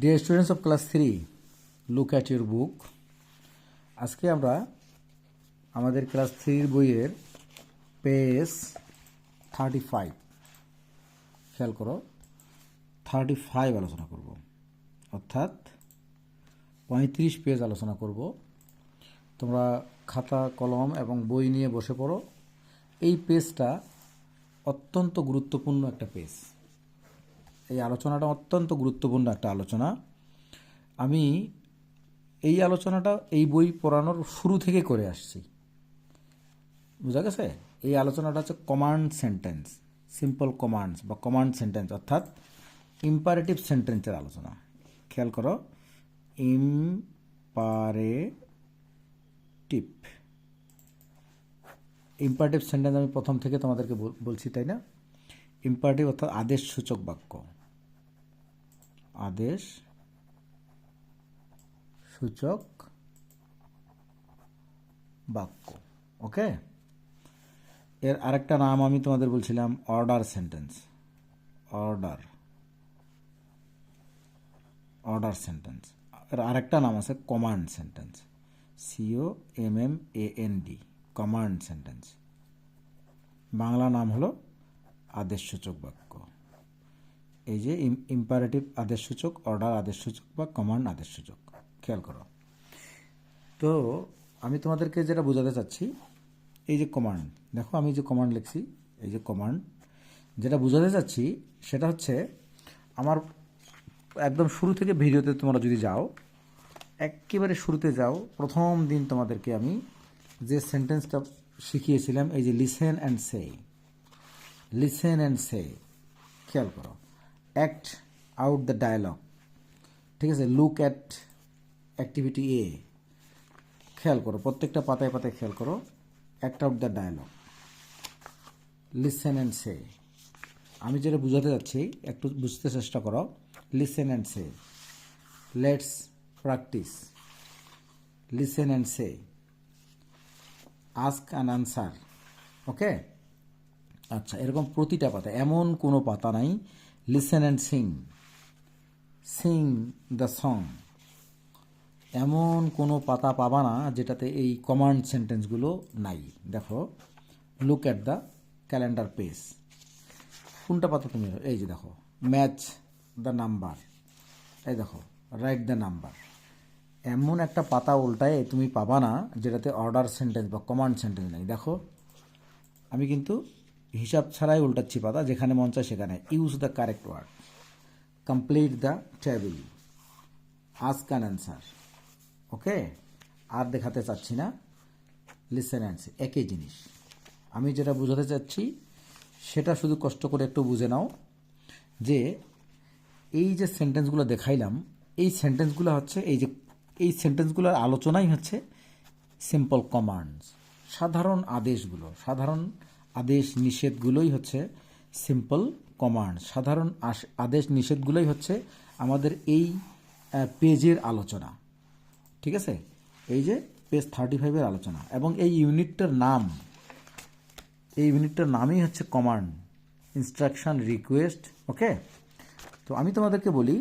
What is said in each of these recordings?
Dear students of class three look at your book আজকে আমরা আমাদের ক্লাস থ্রির বইয়ের পেজ থার্টি ফাইভ খেয়াল করো থার্টি ফাইভ আলোচনা করব অর্থাৎ পঁয়ত্রিশ পেজ আলোচনা করব তোমরা খাতা কলম এবং বই নিয়ে বসে পড়ো এই পেজটা অত্যন্ত গুরুত্বপূর্ণ একটা পেজ এই আলোচনাটা অত্যন্ত গুরুত্বপূর্ণ একটা আলোচনা আমি এই আলোচনাটা এই বই পড়ানোর শুরু থেকে করে আসছি বুঝা গেছে এই আলোচনাটা হচ্ছে কমান্ড সেন্টেন্স সিম্পল কমান্ডস বা কমান্ড সেন্টেন্স অর্থাৎ ইম্পারেটিভ সেন্টেন্সের আলোচনা খেয়াল করো ইম্পারেটিভ ইম্পারেটিভ সেন্টেন্স আমি প্রথম থেকে তোমাদেরকে বলছি তাই না ইম্পারেটিভ অর্থাৎ আদেশ সূচক বাক্য আদেশ সূচক বাক্য ওকে এর আরেকটা নাম আমি তোমাদের বলছিলাম order sentence order order sentence এর আরেকটা নাম আছে command sentence C O M M A N D command sentence Bangla নাম হলো আদেশ সূচক বাক্য এই যে ইম্পারেটিভ সূচক অর্ডার সূচক বা কমান্ড সূচক খেয়াল করো তো আমি তোমাদেরকে যেটা বোঝাতে চাচ্ছি এই যে কমান্ড দেখো আমি যে কমান্ড লিখছি এই যে কমান্ড যেটা বোঝাতে চাচ্ছি সেটা হচ্ছে আমার একদম শুরু থেকে ভিডিওতে তোমরা যদি যাও একেবারে শুরুতে যাও প্রথম দিন তোমাদেরকে আমি যে সেন্টেন্সটা শিখিয়েছিলাম এই যে listen and say listen and say খেয়াল করো অ্যাক্ট আউট দ্য ডায়ালগ ঠিক আছে লুক অ্যাট অ্যাক্টিভিটি এ খেয়াল করো প্রত্যেকটা পাতায় পাতায় খেয়াল করো act out the dialogue listen and say আমি যেটা বুঝাতে যাচ্ছি একটু বুঝতে চেষ্টা করো listen and say let's practise listen and say ask an answer okay আচ্ছা এরকম প্রতিটা পাতা এমন কোনো পাতা নাই listen and sing sing the song এমন কোনো পাতা পাবা না যেটাতে এই কমান্ড সেন্টেন্সগুলো নাই দেখো look at the calendar page কোনটা পাতা তুমি এই যে দেখো ম্যাচ দ্য নাম্বার এই দেখো রাইট দ্য নাম্বার এমন একটা পাতা উল্টায় তুমি পাবা না যেটাতে অর্ডার সেন্টেন্স বা কমান্ড সেন্টেন্স নাই দেখো আমি কিন্তু হিসাব ছাড়াই উল্টাচ্ছি পাতা যেখানে মন চায় সেখানে use the correct word complete the table ask an answer okay আর দেখাতে চাচ্ছি না লিসেন অ্যান্স একই জিনিস আমি যেটা বোঝাতে চাচ্ছি সেটা শুধু কষ্ট করে একটু বুঝে নাও যে এই যে সেন্টেন্সগুলো দেখাইলাম এই সেন্টেন্সগুলো হচ্ছে এই যে এই সেন্টেন্সগুলোর আলোচনাই হচ্ছে সিম্পল কমান্ডস সাধারণ আদেশগুলো সাধারণ আদেশ নিষেধগুলোই হচ্ছে সিম্পল কমান্ড সাধারণ আদেশ নিষেধগুলোই হচ্ছে আমাদের এই পেজের আলোচনা ঠিক আছে এই যে পেজ থার্টি ফাইভের আলোচনা এবং এই ইউনিটটার নাম এই ইউনিটটার নামই হচ্ছে কমান্ড ইনস্ট্রাকশান রিকোয়েস্ট ওকে তো আমি তোমাদেরকে বলি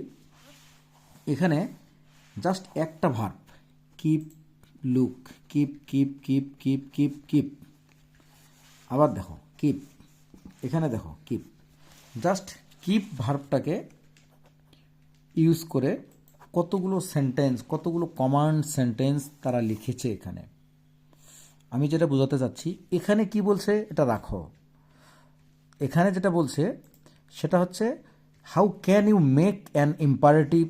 এখানে জাস্ট একটা verb keep look keep keep keep keep keep keep আবার দেখো কিপ এখানে দেখো কিপ জাস্ট কিপ ভার্বটাকে ইউজ করে কতগুলো সেন্টেন্স কতগুলো কমান্ড সেন্টেন্স তারা লিখেছে এখানে আমি যেটা বোঝাতে চাচ্ছি এখানে কি বলছে এটা রাখো এখানে যেটা বলছে সেটা হচ্ছে how can you make an imperative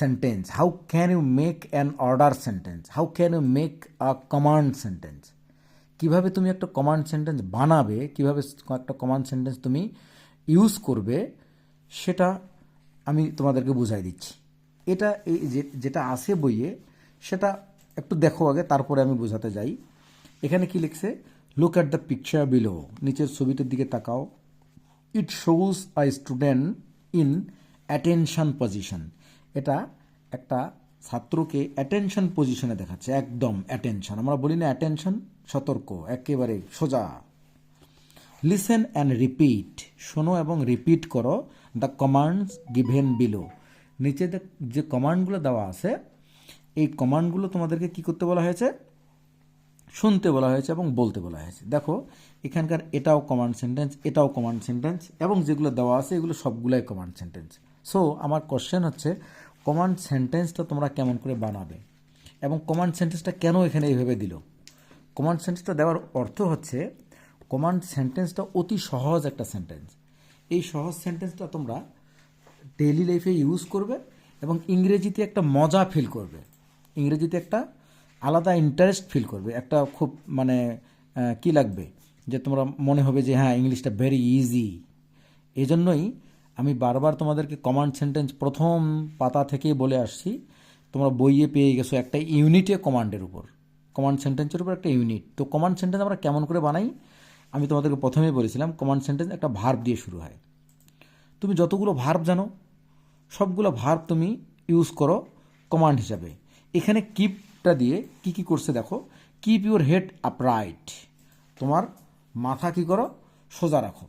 sentence how can you make an order sentence how can you make a command sentence কিভাবে তুমি একটা কমান্ড সেন্টেন্স বানাবে কিভাবে একটা কমান্ড সেন্টেন্স তুমি ইউজ করবে সেটা আমি তোমাদেরকে বুঝাই দিচ্ছি এটা এই যেটা আছে বইয়ে সেটা একটু দেখো আগে তারপরে আমি বোঝাতে যাই এখানে কি লিখছে look at the picture below নিচের ছবিটার দিকে তাকাও it shows a student in attention position এটা একটা ছাত্রকে অ্যাটেনশন পজিশনে দেখাচ্ছে একদম অ্যাটেনশন আমরা বলি না অ্যাটেনশন সতর্ক একেবারে সোজা লিসেন অ্যান্ড রিপিট শোনো এবং রিপিট করো দ্য কমান্ডস গিভেন বিলো নিচে যে কমান্ডগুলো দেওয়া আছে এই কমান্ডগুলো তোমাদেরকে কি করতে বলা হয়েছে শুনতে বলা হয়েছে এবং বলতে বলা হয়েছে দেখো এখানকার এটাও কমান্ড সেন্টেন্স এটাও কমান্ড সেন্টেন্স এবং যেগুলো দেওয়া আছে এগুলো সবগুলাই কমান্ড সেন্টেন্স সো আমার কোশ্চেন হচ্ছে কমান্ড সেন্টেন্সটা তোমরা কেমন করে বানাবে এবং কমান্ড সেন্টেন্সটা কেন এখানে এইভাবে দিল কমান্ড সেন্টেন্সটা দেওয়ার অর্থ হচ্ছে কমান্ড সেন্টেন্সটা অতি সহজ একটা সেন্টেন্স এই সহজ সেন্টেন্সটা তোমরা ডেইলি লাইফে ইউজ করবে এবং ইংরেজিতে একটা মজা ফিল করবে ইংরেজিতে একটা আলাদা ইন্টারেস্ট ফিল করবে একটা খুব মানে কি লাগবে যে তোমরা মনে হবে যে হ্যাঁ ইংলিশটা ভেরি ইজি এজন্যই আমি বারবার তোমাদেরকে কমান্ড সেন্টেন্স প্রথম পাতা থেকেই বলে আসছি তোমরা বইয়ে পেয়ে গেছো একটা ইউনিটে কমান্ডের উপর কমান্ড সেন্টেন্সের উপর একটা ইউনিট তো কমান্ড সেন্টেন্স আমরা কেমন করে বানাই আমি তোমাদেরকে প্রথমেই বলেছিলাম কমান্ড সেন্টেন্স একটা ভার্ব দিয়ে শুরু হয় তুমি যতগুলো ভার্ব জানো সবগুলো ভার্ব তুমি ইউজ করো কমান্ড হিসাবে এখানে কিপটা দিয়ে কি কি করছে দেখো কিপ ইউর হেড আপরাইট তোমার মাথা কি করো সোজা রাখো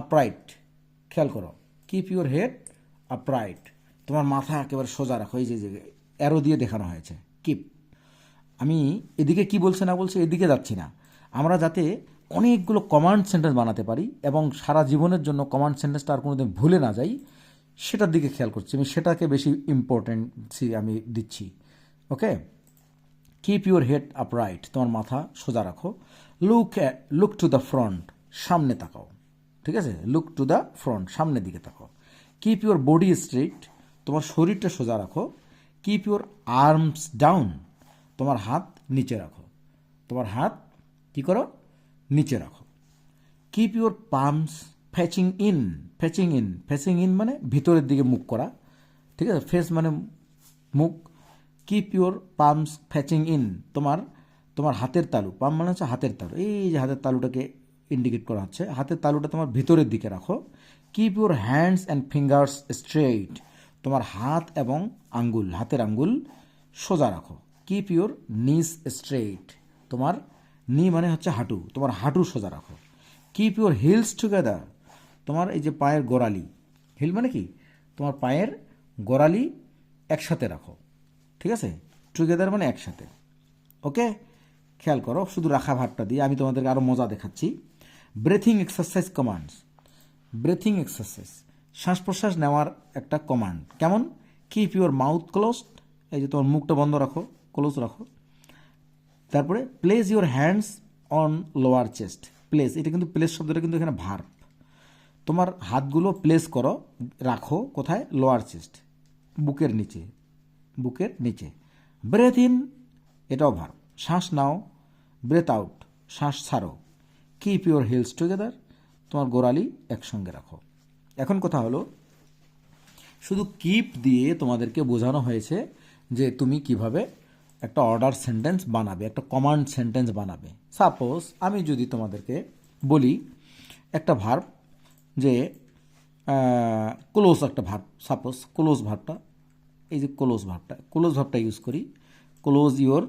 আপরাইট খেয়াল করো কিপ ইউর হেড আপরাইট তোমার মাথা একেবারে সোজা রাখো এই যে অ্যারো দিয়ে দেখানো হয়েছে কিপ আমি এদিকে কি বলছে না বলছে এদিকে যাচ্ছি না আমরা যাতে অনেকগুলো কমান্ড সেন্টেন্স বানাতে পারি এবং সারা জীবনের জন্য কমান্ড সেন্টেন্সটা আর কোনোদিন ভুলে না যাই সেটার দিকে খেয়াল করছি আমি সেটাকে বেশি ইম্পর্টেন্সি আমি দিচ্ছি okay keep your head upright তোমার মাথা সোজা রাখো look look to the front সামনে তাকাও ঠিক আছে লুক টু দ্য ফ্রন্ট সামনের দিকে থাকো কিপ ইউর বডি স্ট্রেট তোমার শরীরটা সোজা রাখো কিপ ইউর আর্মস ডাউন তোমার হাত নিচে রাখো তোমার হাত কি করো নিচে রাখো keep your palms facing in facing in facing in মানে ভিতরের দিকে মুখ করা ঠিক আছে ফেস মানে মুখ keep your palms facing in তোমার তোমার হাতের তালু পাম্প মানে হচ্ছে হাতের তালু এই যে হাতের তালুটাকে ইন্ডিকেট করা হচ্ছে হাতের তালুটা তোমার ভিতরের দিকে রাখো keep your hands and fingers straight তোমার হাত এবং আঙ্গুল হাতের আঙ্গুল সোজা রাখো কিপ ইউর নিস স্ট্রেইট তোমার নি মানে হচ্ছে হাঁটু তোমার হাঁটু সোজা রাখো কিপ ইউর হিলস টুগেদার তোমার এই যে পায়ের গোড়ালি হিল মানে কি তোমার পায়ের গোড়ালি একসাথে রাখো ঠিক আছে টুগেদার মানে একসাথে ওকে খেয়াল করো শুধু রাখা ভাতটা দিয়ে আমি তোমাদেরকে আরও মজা দেখাচ্ছি breathing exercise commands breathing exercise শ্বাস প্রশ্বাস নেওয়ার একটা কমান্ড কেমন কিপ ইউর মাউথ ক্লোজড এই যে তোমার মুখটা বন্ধ রাখো ক্লোজ রাখো তারপরে place your hands on lower chest place এটা কিন্তু প্লেস শব্দটা কিন্তু এখানে ভার তোমার হাতগুলো প্লেস করো রাখো কোথায় লোয়ার চেস্ট বুকের নিচে বুকের নিচে ব্রেথ ইন এটাও ভার শ্বাস নাও ব্রেথ আউট শ্বাস ছাড়ো কিপ ইউর হিলস টুগেদার তোমার গোড়ালি একসঙ্গে রাখো এখন কথা হলো শুধু কিপ দিয়ে তোমাদেরকে বোঝানো হয়েছে যে তুমি কিভাবে একটা অর্ডার সেন্টেন্স বানাবে একটা কমান্ড সেন্টেন্স বানাবে সাপোজ আমি যদি তোমাদেরকে বলি একটা ভার্ব যে ক্লোজ একটা ভার্ব সাপোজ ক্লোজ ভার্বটা এই যে ক্লোজ ভার্বটা ক্লোজ ভার্বটা ইউজ করি close your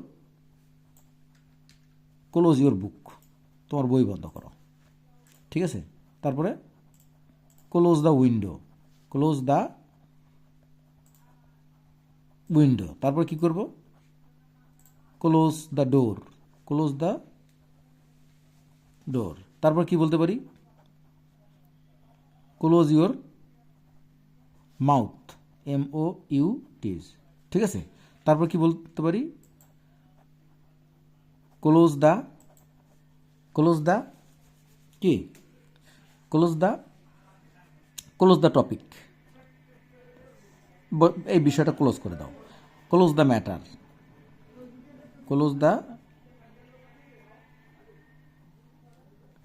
close your book তোমার বই বন্ধ করো ঠিক আছে তারপরে close the window close the window তারপরে কি করব close the door close the door তারপর কি বলতে পারি close your mouth M O U T H ঠিক আছে তারপর কি বলতে পারি ক্লোজ দ্য ক্লোজ দ্য কি close the close the topic এই বিষয়টা ক্লোজ করে দাও close the matter close the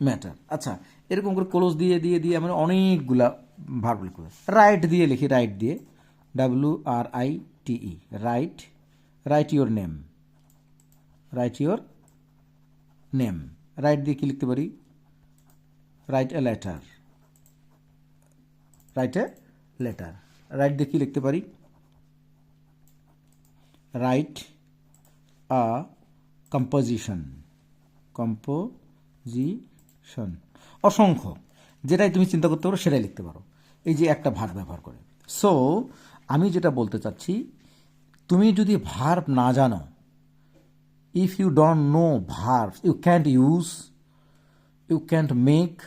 matter আচ্ছা এরকম করে ক্লোজ দিয়ে দিয়ে দিয়ে আমরা অনেকগুলা ভার্বল করে রাইট দিয়ে লিখি রাইট দিয়ে W R I T E write write your name write your name write দিয়ে কী লিখতে পারি write a letter write a letter write দিয়ে কী লিখতে পারি রাইট আ কম্পোজিশন কম্পোজিশন অসংখ্য যেটাই তুমি চিন্তা করতে পারো সেটাই লিখতে পারো এই যে একটা ভার ব্যবহার করে সো আমি যেটা বলতে চাচ্ছি তুমি যদি ভার না জানো if you don't know verbs you can't use you can't make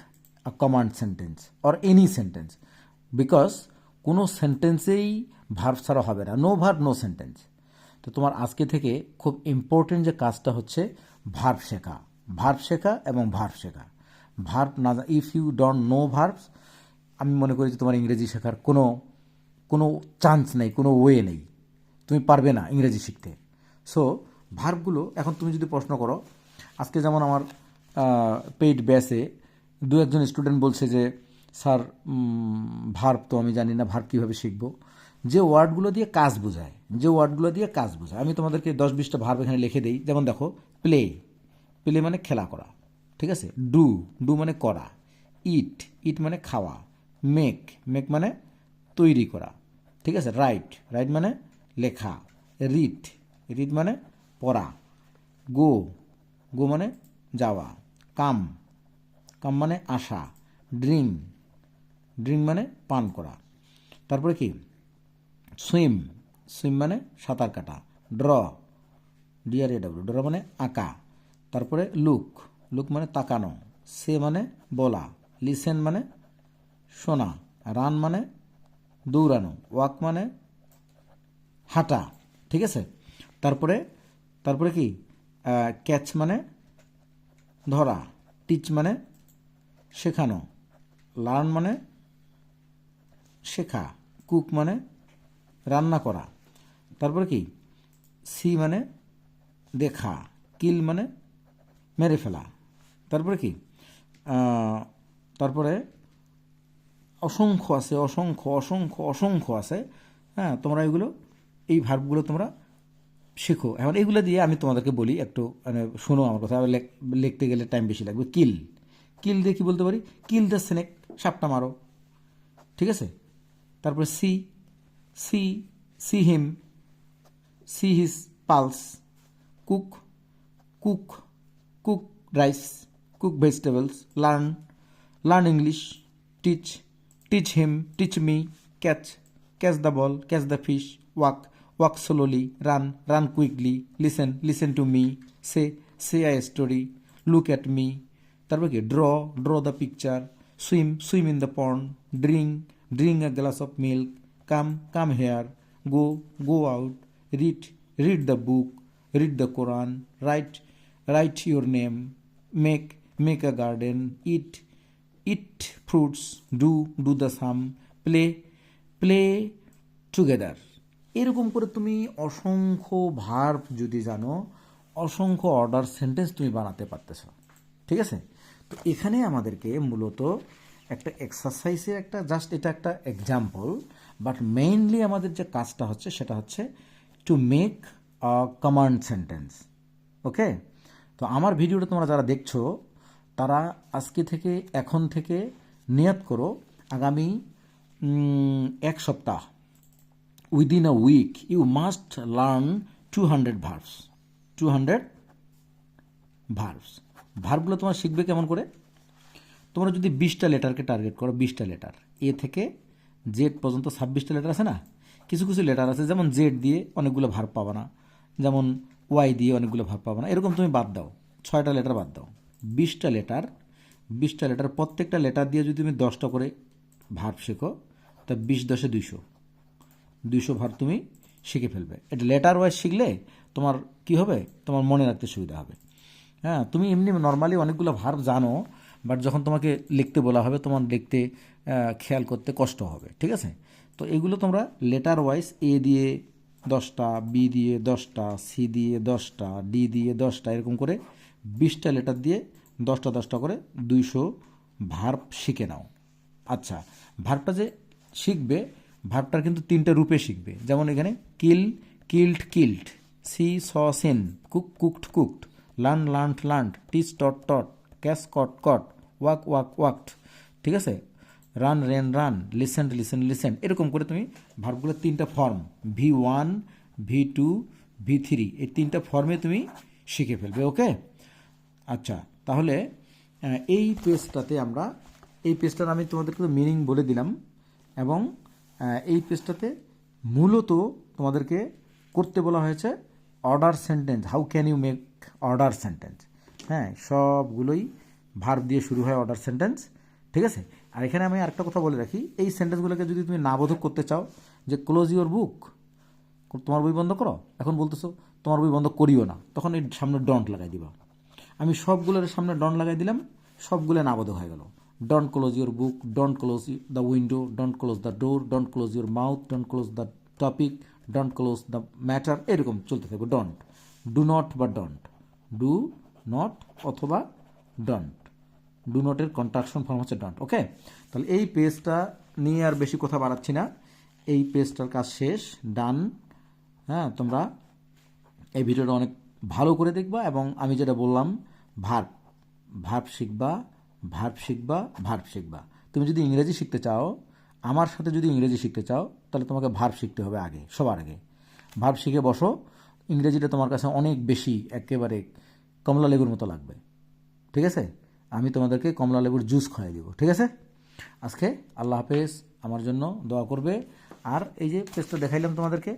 a command sentence or any sentence because কোনো সেন্টেন্সেই ভার্ভ ছাড়া হবে না নো ভার্ভ নো সেন্টেন্স তো তোমার আজকে থেকে খুব ইম্পর্টেন্ট যে কাজটা হচ্ছে ভার্ভ শেখা ভার্ভ শেখা এবং ভার্ভ শেখা ভার্ভ না if you don't know verbs আমি মনে করি যে তোমার ইংরেজি শেখার কোনো কোনো চান্স নেই কোনো ওয়ে নেই তুমি পারবে না ইংরেজি শিখতে সো ভার্বগুলো এখন তুমি যদি প্রশ্ন করো আজকে যেমন আমার পেইড ব্যাসে দু একজন স্টুডেন্ট বলছে যে স্যার ভার্ব তো আমি জানি না ভার্ব কীভাবে শিখবো যে ওয়ার্ডগুলো দিয়ে কাজ বোঝায় যে ওয়ার্ডগুলো দিয়ে কাজ বোঝায় আমি তোমাদেরকে দশ বিশটা ভার্ব এখানে লিখে দিই যেমন দেখো প্লে প্লে মানে খেলা করা ঠিক আছে ডু ডু মানে করা ইট ইট মানে খাওয়া মেক মেক মানে তৈরি করা ঠিক আছে রাইট রাইট মানে লেখা রিট রিট মানে পড়া গো গো মানে যাওয়া কাম কাম মানে আসা ড্রিম ড্রিম মানে পান করা তারপরে কি সুইম সুইম মানে সাঁতার কাটা ড্র ডিআরএ ডাব্লিউ ড্র মানে আঁকা তারপরে লুক লুক মানে তাকানো সে মানে বলা লিসেন মানে শোনা রান মানে দৌড়ানো ওয়াক মানে হাঁটা ঠিক আছে তারপরে তারপরে কি ক্যাচ মানে ধরা টিচ মানে শেখানো লার্ন মানে শেখা কুক মানে রান্না করা তারপরে কি সি মানে দেখা কিল মানে মেরে ফেলা তারপরে কি তারপরে অসংখ্য আছে অসংখ্য অসংখ্য অসংখ্য আছে হ্যাঁ তোমরা এগুলো এই ভার্বগুলো তোমরা শেখো এখন এগুলো দিয়ে আমি তোমাদেরকে বলি একটু মানে শোনো আমার কথা লিখতে গেলে টাইম বেশি লাগবে কিল কিল দিয়ে কী বলতে পারি কিল দ্য স্নেক সাপটা মারো ঠিক আছে তারপরে see see see him see his pulse cook cook cook rice cook vegetables learn learn English teach teach him teach me catch catch the ball catch the fish walk Walk slowly, run, run quickly, listen, listen to me, say, say a story, look at me, draw, draw the picture, swim, swim in the pond, drink, drink a glass of milk, come, come here, go, go out, read, read the book, read the Quran, write, write your name, make, make a garden, eat, eat fruits, do, do the sum, play, play together. এরকম করে তুমি অসংখ্য verb যদি জানো অসংখ্য order sentence তুমি বানাতে পারতেছ ঠিক আছে তো এখানে আমাদেরকে মূলত একটা এক্সারসাইজের একটা জাস্ট এটা একটা এক্সাম্পল বাট মেইনলি আমাদের যে কাজটা হচ্ছে সেটা হচ্ছে to make a command sentence okay তো আমার ভিডিওটা তোমরা যারা দেখছো তারা আজকে থেকে এখন থেকে নিয়াত করো আগামী এক সপ্তাহ within a week you must learn 200 verbs 200 verbs ভার্বগুলো তোমার শিখবে কেমন করে তোমরা যদি বিশটা লেটারকে টার্গেট করো বিশটা লেটার এ থেকে জেড পর্যন্ত ছাব্বিশটা লেটার আছে না কিছু কিছু লেটার আছে যেমন জেড দিয়ে অনেকগুলো ভার পাবা না যেমন ওয়াই দিয়ে অনেকগুলো ভার পাবা না এরকম তুমি বাদ দাও ছয়টা লেটার বাদ দাও বিশটা লেটার বিশটা লেটার প্রত্যেকটা লেটার দিয়ে যদি তুমি দশটা করে ভার শেখো তা বিশ দশে দুইশো দুইশো ভার তুমি শিখে ফেলবে এটা লেটার ওয়াইজ শিখলে তোমার কি হবে তোমার মনে রাখতে সুবিধা হবে হ্যাঁ তুমি এমনি নর্মালি অনেকগুলো ভার্ব জানো বাট যখন তোমাকে লিখতে বলা হবে তোমার লিখতে খেয়াল করতে কষ্ট হবে ঠিক আছে তো এগুলো তোমরা লেটার ওয়াইজ এ দিয়ে দশটা বি দিয়ে দশটা সি দিয়ে দশটা ডি দিয়ে দশটা এরকম করে বিশটা লেটার দিয়ে দশটা দশটা করে দুইশো ভার্ব শিখে নাও আচ্ছা ভার্বটা যে শিখবে ভাবটার কিন্তু তিনটা রূপে শিখবে যেমন এখানে kill killed killed see saw seen cook cooked cooked learn learn learned teach taught taught catch caught caught walk walk walked ঠিক আছে run ran run listen listen listen এরকম করে তুমি ভাবগুলো তিনটা form V one V two V three এই তিনটা ফর্মে তুমি শিখে ফেলবে ওকে আচ্ছা তাহলে এই পেজটাতে আমরা এই পেজটার আমি তোমাদের কিন্তু মিনিং বলে দিলাম এবং এই পেজটাতে মূলত তোমাদেরকে করতে বলা হয়েছে order sentence how can you make order sentence হ্যাঁ সবগুলোই ভার্ব দিয়ে শুরু হয় অর্ডার সেন্টেন্স ঠিক আছে আর এখানে আমি আরেকটা কথা বলে রাখি এই সেন্টেন্সগুলোকে যদি তুমি নাবোধক করতে চাও যে ক্লোজ ইউর বুক তোমার বই বন্ধ করো এখন বলতেছো তোমার বই বন্ধ করিও না তখন এই সামনে ডন্ট লাগাই দিবা আমি সবগুলোর সামনে ডন লাগাই দিলাম সবগুলো নাবোধক হয়ে গেল Don't close your book. Don't close the window. Don't close the door. Don't close your mouth. Don't close the topic. Don't close the matter. এরকম চলতে থাকবে ডন্ট ডু নট বা ডন্ট ডু নট অথবা ডন্ট ডু নটের contraction form হচ্ছে don't okay তাহলে এই পেজটা নিয়ে আর বেশি কথা বাড়াচ্ছি না এই পেজটার কাজ শেষ ডান হ্যাঁ তোমরা এই ভিডিওটা অনেক ভালো করে দেখবা এবং আমি যেটা বললাম ভার্ব ভার্ব শিখবা ভার্ব শিখবা ভার্ব শিখবা তুমি যদি ইংরেজি শিখতে চাও আমার সাথে যদি ইংরেজি শিখতে চাও তাহলে তোমাকে ভার্ব শিখতে হবে আগে সবার আগে ভার্ব শিখে বসো ইংরেজিটা তোমার কাছে অনেক বেশি একেবারে কমলা লেবুর মতো লাগবে ঠিক আছে আমি তোমাদেরকে কমলা লেবুর জুস খাওয়াই দেবো ঠিক আছে আজকে আল্লাহ হাফেজ আমার জন্য দোয়া করবে আর এই যে পেজটা দেখাইলাম তোমাদেরকে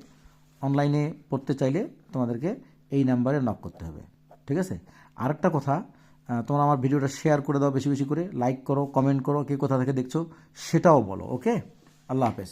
অনলাইনে পড়তে চাইলে তোমাদেরকে এই নাম্বারে নক করতে হবে ঠিক আছে আরেকটা কথা তোমরা আমার ভিডিওটা শেয়ার করে দাও বেশি বেশি করে লাইক করো কমেন্ট করো কে কোথা থেকে দেখছো সেটাও বলো ওকে আল্লাহ হাফেজ